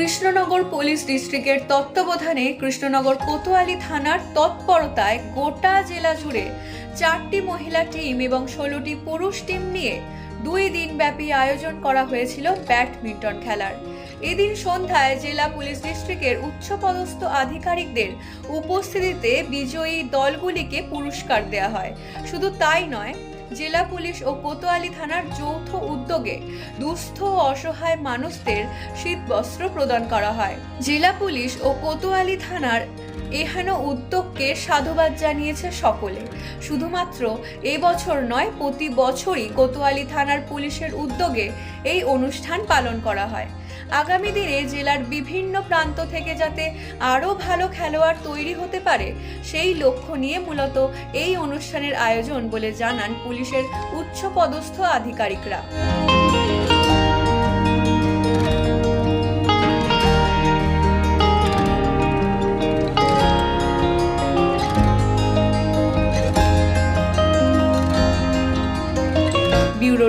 Krishnanagar police ডিস্ট্রিক্টের তত্ত্বাবধানে কৃষ্ণনগর কোতোয়ালি থানার তৎপরতায় গোটা জেলা জুড়ে চারটি মহিলা টিম এবং ষোলোটি পুরুষ টিম নিয়ে দুই দিনব্যাপী আয়োজন করা হয়েছিল ব্যাডমিন্টন খেলার। এদিন সন্ধ্যায় জেলা পুলিশ ডিস্ট্রিক্টের উচ্চপদস্থ আধিকারিকদের উপস্থিতিতে বিজয়ী দলগুলিকে পুরস্কার দেওয়া হয়। শুধু তাই নয় জেলা পুলিশ ও কোতোয়ালি থানার যৌথ উদ্যোগে দুস্থ ও অসহায় মানুষদের শীতবস্ত্র প্রদান করা হয়। জেলা পুলিশ ও কোতোয়ালি থানার এহেন উদ্যোগকে সাধুবাদ জানিয়েছে সকলে। শুধুমাত্র এবছর নয়, প্রতি বছরই কোতোয়ালি থানার পুলিশের উদ্যোগে এই অনুষ্ঠান পালন করা হয়। আগামী দিনে জেলার বিভিন্ন প্রান্ত থেকে যাতে আরও ভালো খেলোয়াড় তৈরি হতে পারে, সেই লক্ষ্য নিয়ে মূলত এই অনুষ্ঠানের আয়োজন বলে জানান পুলিশের উচ্চপদস্থ আধিকারিকরা।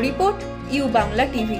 Report, U Bangla TV.